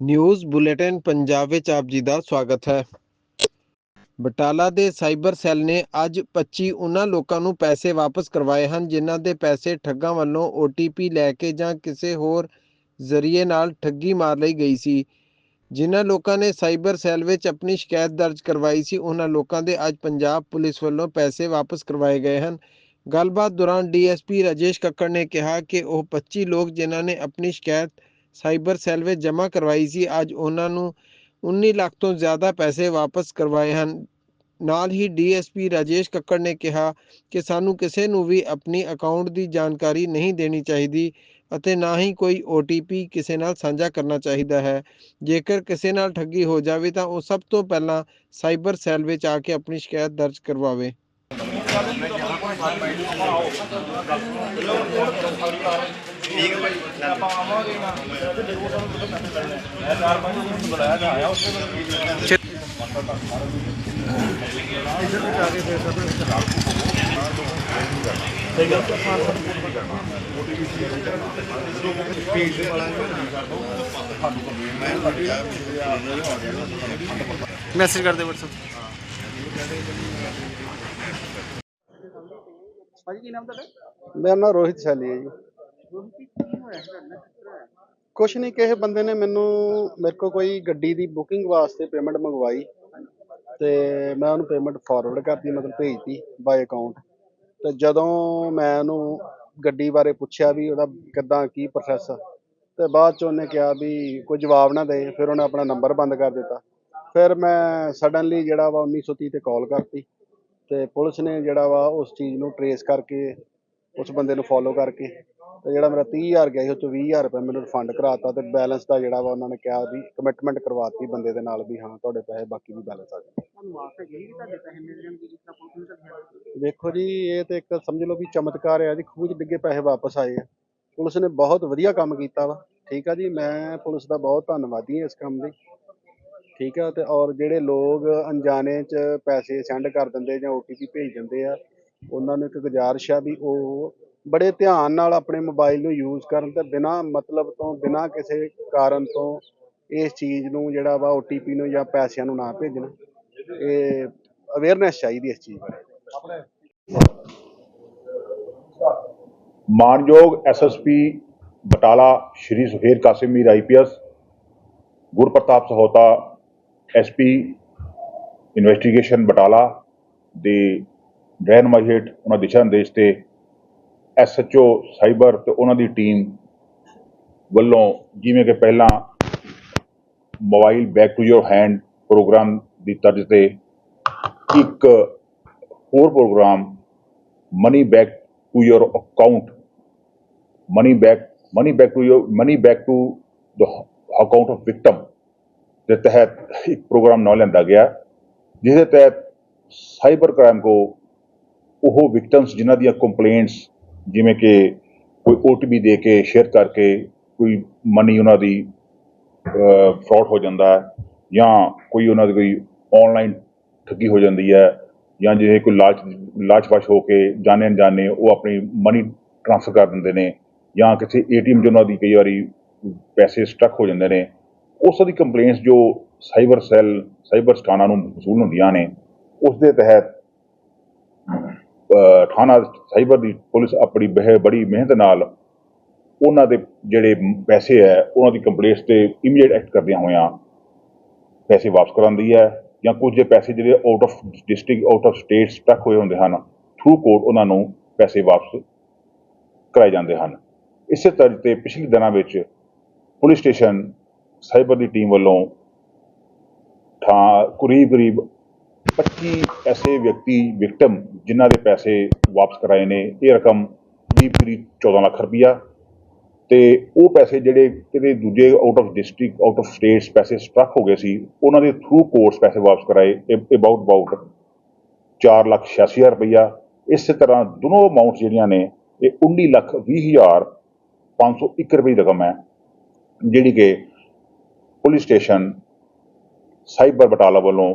News bulletin Punjab ਵਿੱਚ ਆਪ ਜੀ ਦਾ ਸਵਾਗਤ ਹੈ। ਬਟਾਲਾ ਦੇ ਸਾਈਬਰ ਸੈੱਲ ਨੇ ਅੱਜ 25 ਉਹਨਾਂ ਲੋਕਾਂ ਨੂੰ ਪੈਸੇ ਵਾਪਸ ਕਰਵਾਏ ਹਨ, ਜਿਨ੍ਹਾਂ ਦੇ ਪੈਸੇ ਠੱਗਾਂ ਵੱਲੋਂ OTP ਲੈ ਕੇ ਜਾਂ ਕਿਸੇ ਹੋਰ ਜ਼ਰੀਏ ਨਾਲ ਠੱਗੀ ਮਾਰ ਲਈ ਗਈ ਸੀ। ਜਿਨ੍ਹਾਂ ਲੋਕਾਂ ਨੇ ਸਾਈਬਰ ਸੈੱਲ ਵਿੱਚ ਆਪਣੀ ਸ਼ਿਕਾਇਤ ਦਰਜ ਕਰਵਾਈ ਸੀ ਉਹਨਾਂ ਲੋਕਾਂ ਦੇ ਅੱਜ ਪੰਜਾਬ ਪੁਲਿਸ ਵੱਲੋਂ ਪੈਸੇ ਵਾਪਸ ਕਰਵਾਏ ਗਏ ਹਨ। ਗੱਲਬਾਤ ਦੌਰਾਨ ਡੀਐਸਪੀ ਰਾਜੇਸ਼ ਕੱਕੜ ਨੇ ਕਿਹਾ ਕਿ ਉਹ 25 ਲੋਕ ਜਿਨ੍ਹਾਂ ਨੇ ਆਪਣੀ ਸ਼ਿਕਾਇਤ ਸਾਈਬਰ ਸੈੱਲ ਵਿੱਚ ਜਮ੍ਹਾਂ ਕਰਵਾਈ ਸੀ। ਅੱਜ ਉਹਨਾਂ ਨੂੰ 19 ਲੱਖ ਤੋਂ ਜ਼ਿਆਦਾ ਪੈਸੇ ਵਾਪਸ ਕਰਵਾਏ ਹਨ। ਨਾਲ ਹੀ ਡੀਐਸਪੀ ਰਾਜੇਸ਼ ਕੱਕੜ ਨੇ ਕਿਹਾ ਕਿ ਸਾਨੂੰ ਕਿਸੇ ਨੂੰ ਵੀ ਆਪਣੀ ਅਕਾਊਂਟ ਦੀ ਜਾਣਕਾਰੀ ਨਹੀਂ ਦੇਣੀ ਚਾਹੀਦੀ ਅਤੇ ਨਾ ਹੀ ਕੋਈ OTP ਕਿਸੇ ਨਾਲ ਸਾਂਝਾ ਕਰਨਾ ਚਾਹੀਦਾ ਹੈ। ਜੇਕਰ ਕਿਸੇ ਨਾਲ ਠੱਗੀ ਹੋ ਜਾਵੇ ਤਾਂ ਉਹ ਸਭ ਤੋਂ ਪਹਿਲਾਂ ਸਾਈਬਰ ਸੈੱਲ ਵਿੱਚ ਆ ਕੇ ਆਪਣੀ ਸ਼ਿਕਾਇਤ ਦਰਜ ਕਰਵਾਵੇ। ਮੈਸੇਜ ਕਰਦੇ WhatsApp ਭਾਜੀ ਕੀ ਨਾਮ ਤੁਹਾਡਾ? ਮੇਰਾ ਨਾਮ ਰੋਹਿਤ ਸ਼ੈਲੀ ਹੈ ਜੀ। ਕੀ ਤੁਹਾਡੇ? ਕੁਛ ਨਹੀਂ ਕਿਸੇ ਬੰਦੇ ਨੇ ਮੈਨੂੰ, ਮੇਰੇ ਕੋਲ ਕੋਈ ਗੱਡੀ ਦੀ ਬੁਕਿੰਗ ਵਾਸਤੇ ਪੇਮੈਂਟ ਮੰਗਵਾਈ ਤੇ ਮੈਂ ਉਹਨੂੰ ਪੇਮੈਂਟ ਫਾਰਵਰਡ ਕਰਤੀ, ਮਤਲਬ ਭੇਜਤੀ ਬਾਈ ਅਕਾਊਂਟ ਤੇ ਜਦੋਂ ਮੈਂ ਉਹਨੂੰ ਗੱਡੀ ਬਾਰੇ ਪੁੱਛਿਆ ਵੀ ਉਹਦਾ ਕਿੱਦਾਂ, ਕੀ ਪ੍ਰੋਸੈਸ ਤੇ ਬਾਅਦ ਚ ਉਹਨੇ ਕਿਹਾ ਵੀ ਕੋਈ ਜਵਾਬ ਨਾ ਦੇ, ਫਿਰ ਉਹਨੇ ਆਪਣਾ ਨੰਬਰ ਬੰਦ ਕਰ ਦਿੱਤਾ। ਫਿਰ ਮੈਂ ਸਡਨਲੀ ਜਿਹੜਾ ਵਾ 1930 ਤੇ ਕਾਲ ਕਰਤੀ ਤੇ ਪੁਲਿਸ ਨੇ ਜਿਹੜਾ ਵਾ ਉਸ ਚੀਜ਼ ਨੂੰ ਟਰੇਸ ਕਰਕੇ, ਉਸ ਬੰਦੇ ਨੂੰ ਫੋਲੋ ਕਰਕੇ ਤੇ ਜਿਹੜਾ ਮੇਰਾ 30000 ਗਿਆ ਸੀ, ਉਹ ਚੋਂ 20000 ਰੁਪਏ ਮੈਨੂੰ ਰਿਫੰਡ ਕਰਾਤਾ ਤੇ ਬੈਲੈਂਸ ਦਾ ਜਿਹੜਾ ਵਾ ਉਹਨਾਂ ਨੇ ਕਿਹਾ ਵੀ ਕਮਿਟਮੈਂਟ ਕਰਵਾਤੀ ਬੰਦੇ ਦੇ ਨਾਲ ਵੀ, ਹਾਂ, ਤੁਹਾਡੇ ਪੈਸੇ ਬਾਕੀ ਵੀ ਬੈਲੈਂਸ ਆ ਜਾਣਗੇ ਤੁਹਾਨੂੰ ਜੀ, ਇਹ ਤੇ ਇੱਕ ਸਮਝ ਲਓ ਵੀ ਚਮਤਕਾਰ ਆ ਜੀ ਖੂਹ 'ਚ ਡਿੱਗੇ ਪੈਸੇ ਵਾਪਸ ਆਏ ਆ। ਪੁਲਿਸ ਨੇ ਬਹੁਤ ਵਧੀਆ ਕੰਮ ਕੀਤਾ ਵਾ, ਠੀਕ ਆ ਜੀ, ਮੈਂ ਪੁਲਿਸ ਦਾ ਬਹੁਤ ਧੰਨਵਾਦੀ ਹਾਂ ਇਸ ਕੰਮ ਲਈ ਠੀਕ ਆ, ਤੇ ਔਰ ਜਿਹੜੇ ਲੋਕ ਅਣਜਾਣੇ 'ਚ ਪੈਸੇ ਸੈਂਡ ਕਰ ਦਿੰਦੇ ਜਾਂ OTP ਭੇਜ ਦਿੰਦੇ ਆ, ਉਹਨਾਂ ਨੂੰ ਇੱਕ ਗੁਜ਼ਾਰਿਸ਼ ਆ ਵੀ ਉਹ ਬੜੇ ਧਿਆਨ ਨਾਲ ਆਪਣੇ ਮੋਬਾਈਲ ਨੂੰ ਯੂਜ਼ ਕਰਨ ਤੇ ਬਿਨਾਂ ਮਤਲਬ ਤੋਂ, ਬਿਨਾਂ ਕਿਸੇ ਕਾਰਨ ਤੋਂ ਇਸ ਚੀਜ਼ ਨੂੰ ਜਿਹੜਾ ਵਾ OTP ਨੂੰ ਜਾਂ ਪੈਸਿਆਂ ਨੂੰ ਨਾ ਭੇਜਣ। ਇਹ ਅਵੇਅਰਨੈਸ ਚਾਹੀਦੀ ਇਸ ਚੀਜ਼ ਬਾਰੇ। ਮਾਨਯੋਗ SSP Batala Shri Suhail Qasim Mir IPS Gurpartap Sahota SP investigation Batala ਦੇ ਰਹਿਨਮਾਈ ਹੇਠ ਉਹਨਾਂ ਦਿਸ਼ਾ ਨਿਰਦੇਸ਼ ਤੇ ਐਸਐਚਓ ਸਾਈਬਰ ਤੇ ਉਹਨਾਂ ਦੀ ਟੀਮ ਵੱਲੋਂ ਜਿਵੇਂ ਕਿ ਪਹਿਲਾਂ mobile back to your hand programme ਦੀ ਤਰਜ਼ ਤੇ ਇੱਕ ਹੋਰ programme money back to your account, money back money back to your, money back to the account of victim ਦੇ ਤਹਿਤ ਇੱਕ ਪ੍ਰੋਗਰਾਮ ਨਾਲ ਲਿਆਂਦਾ ਗਿਆ, ਜਿਹਦੇ ਤਹਿਤ ਸਾਈਬਰ ਕ੍ਰਾਈਮ ਕੋ ਉਹ ਵਿਕਟਮਸ ਜਿਨ੍ਹਾਂ ਦੀਆਂ ਕੰਪਲੇਂਟਸ ਜਿਵੇਂ ਕਿ ਕੋਈ OTP ਦੇ ਕੇ ਸ਼ੇਅਰ ਕਰਕੇ ਕੋਈ ਮਨੀ ਉਹਨਾਂ ਦੀ ਫਰਾਡ ਹੋ ਜਾਂਦਾ ਹੈ ਜਾਂ ਕੋਈ ਉਹਨਾਂ ਦੀ ਕੋਈ ਆਨਲਾਈਨ ਠੱਗੀ ਹੋ ਜਾਂਦੀ ਹੈ ਜਾਂ ਜੇ ਕੋਈ ਲਾਚ ਲਾਲਚਵਸ਼ ਹੋ ਕੇ ਜਾਣੇ ਅਣਜਾਣੇ ਉਹ ਆਪਣੀ ਮਨੀ ਟ੍ਰਾਂਸਫਰ ਕਰ ਦਿੰਦੇ ਨੇ ਜਾਂ ਕਿਸੇ ਏਟੀਐਮ 'ਚ ਉਹਨਾਂ ਦੀ ਕਈ ਵਾਰੀ ਪੈਸੇ ਸਟਕ ਹੋ ਜਾਂਦੇ ਨੇ, ਉਸ ਦੀ ਕੰਪਲੇਂਟਸ ਜੋ ਸਾਈਬਰ ਸੈੱਲ ਸਾਈਬਰ ਸਥਾਨਾਂ ਨੂੰ ਵਸੂਲ ਹੁੰਦੀਆਂ ਨੇ, ਉਸ ਦੇ ਤਹਿਤ ਥਾਣਾ ਸਾਈਬਰ ਦੀ ਪੁਲਿਸ ਆਪਣੀ ਬਹਿ, ਬੜੀ ਮਿਹਨਤ ਨਾਲ ਉਹਨਾਂ ਦੇ ਜਿਹੜੇ ਪੈਸੇ ਹੈ, ਉਹਨਾਂ ਦੀ ਕੰਪਲੇਂਟਸ ਤੇ ਇਮੀਡੀਏਟ ਐਕਟ ਕਰਦਿਆਂ ਹੋਇਆਂ ਪੈਸੇ ਵਾਪਸ ਕਰਾਉਂਦੀ ਹੈ ਜਾਂ ਕੁਝ ਜੇ ਪੈਸੇ ਜਿਹੜੇ out of district out of state stuck ਹੋਏ ਹੁੰਦੇ ਹਨ ਥਰੂ ਕੋਰਟ ਉਹਨਾਂ ਨੂੰ ਪੈਸੇ ਵਾਪਸ ਕਰਾਏ ਜਾਂਦੇ ਹਨ। ਇਸੇ ਤਰ੍ਹਾਂ ਤੇ ਪਿਛਲੇ ਦਿਨਾਂ ਵਿੱਚ ਪੁਲਿਸ ਸਟੇਸ਼ਨ ਸਾਈਬਰ ਦੀ ਟੀਮ ਵੱਲੋਂ ਥਾਂ ਕਰੀਬ ਕਰੀਬ 25 ਐਸੇ ਵਿਅਕਤੀ ਵਿਕਟਮ ਜਿਨ੍ਹਾਂ ਦੇ ਪੈਸੇ ਵਾਪਸ ਕਰਾਏ ਨੇ, ਇਹ ਰਕਮ ਕਰੀਬ ਕਰੀਬ 14 ਲੱਖ ਰੁਪਈਆ ਤੇ ਉਹ ਪੈਸੇ ਜਿਹੜੇ ਕਿਤੇ ਦੂਜੇ out of district out of states ਪੈਸੇ ਸਟਕ ਹੋ ਗਏ ਸੀ, ਉਹਨਾਂ ਦੇ ਥਰੂ ਕੋਰਸ ਪੈਸੇ ਵਾਪਸ ਕਰਾਏ ਅਬਾਊਟ ਅਬਾਊਟ 4 ਲੱਖ 86 ਹਜ਼ਾਰ ਰੁਪਈਆ। ਇਸੇ ਤਰ੍ਹਾਂ ਦੋਨੋਂ ਅਮਾਉਂਟ ਜਿਹੜੀਆਂ ਨੇ, ਇਹ 19 ਲੱਖ 20 ਹਜ਼ਾਰ 501 ਰੁਪਏ ਦੀ ਰਕਮ ਹੈ, ਜਿਹੜੀ ਕਿ ਪੁਲਿਸ ਸਟੇਸ਼ਨ, ਸਾਈਬਰ ਬਟਾਲਾ ਵੱਲੋਂ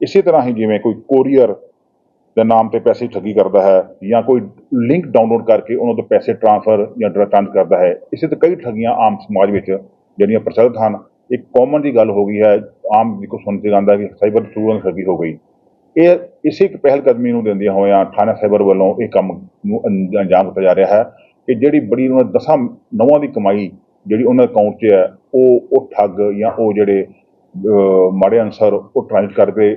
ਇਸੇ ਤਰ੍ਹਾਂ ਹੀ ਜਿਵੇਂ ਕੋਈ ਕੋਰੀਅਰ ਦੇ ਨਾਮ ਤੇ ਪੈਸੇ ਠੱਗੀ ਕਰਦਾ ਹੈ ਜਾਂ ਕੋਈ ਲਿੰਕ ਡਾਊਨਲੋਡ ਕਰਕੇ ਉਹਨਾਂ ਤੋਂ ਪੈਸੇ ਟ੍ਰਾਂਸਫਰ ਜਾਂ ਟ੍ਰਾਂਸ ਕਰਦਾ ਹੈ, ਇਸੇ ਤੇ ਕਈ ਠੱਗੀਆਂ ਆਮ ਸਮਾਜ ਵਿੱਚ ਜਿਹੜੀਆਂ ਪ੍ਰਚਲਿਤ ਹਨ। ਇੱਕ ਕਾਮਨ ਦੀ ਗੱਲ ਹੋ ਗਈ ਹੈ, ਆਮ ਜਿੱਕੋ ਸੁਣ ਕੇ ਜਾਂਦਾ ਵੀ ਸਾਈਬਰ ਸਟੂਡੈਂਟ ਠੱਗੀ ਹੋ ਗਈ। ਇਹ ਇਸੇ ਇੱਕ ਪਹਿਲ ਕਦਮੀ ਨੂੰ ਦਿੰਦਿਆਂ ਹੋਇਆਂ ਥਾਣਾ ਸਾਈਬਰ ਵੱਲੋਂ ਇਹ ਕੰਮ ਨੂੰ ਅੰਜ- ਅੰਜਾਮ ਦਿੱਤਾ ਜਾ ਰਿਹਾ ਹੈ ਕਿ ਜਿਹੜੀ ਬੜੀ ਉਹਨਾਂ ਦਸਾਂ ਨਵਾਂ ਦੀ ਕਮਾਈ ਜਿਹੜੀ ਉਹਨਾਂ ਅਕਾਊਂਟ 'ਚ ਹੈ, ਉਹ ਉਹ ਠੱਗ ਜਾਂ ਉਹ ਜਿਹੜੇ ਮਾੜੇ ਅਨਸਰ ਉਹ ਟ੍ਰਾਂਸਫਰ ਕਰਕੇ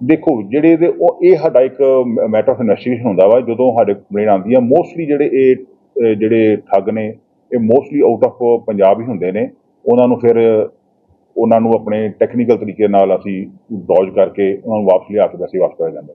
ਦੇਖੋ, ਜਿਹੜੇ ਇਹਦੇ ਉਹ ਇਹ ਸਾਡਾ ਇੱਕ ਮੈਟਰ ਆਫ ਇਨਵੈਸਟੀਗੇਸ਼ਨ ਹੁੰਦਾ ਵਾ, ਜਦੋਂ ਸਾਡੇ ਕੰਪਲੇਂਟ ਆਉਂਦੀ ਆ ਮੋਸਟਲੀ ਜਿਹੜੇ ਇਹ ਜਿਹੜੇ ਠੱਗ ਨੇ, ਇਹ ਮੋਸਟਲੀ ਆਊਟ ਆਫ ਪੰਜਾਬ ਹੀ ਹੁੰਦੇ ਨੇ। ਉਹਨਾਂ ਨੂੰ ਫਿਰ, ਉਹਨਾਂ ਨੂੰ ਆਪਣੇ ਟੈਕਨੀਕਲ ਤਰੀਕੇ ਨਾਲ ਅਸੀਂ ਡੌਜ ਕਰਕੇ ਉਹਨਾਂ ਨੂੰ ਵਾਪਸ ਲਿਆ ਕੇ ਪੈਸੇ ਵਾਪਸ ਕਰਿਆ ਜਾਂਦਾ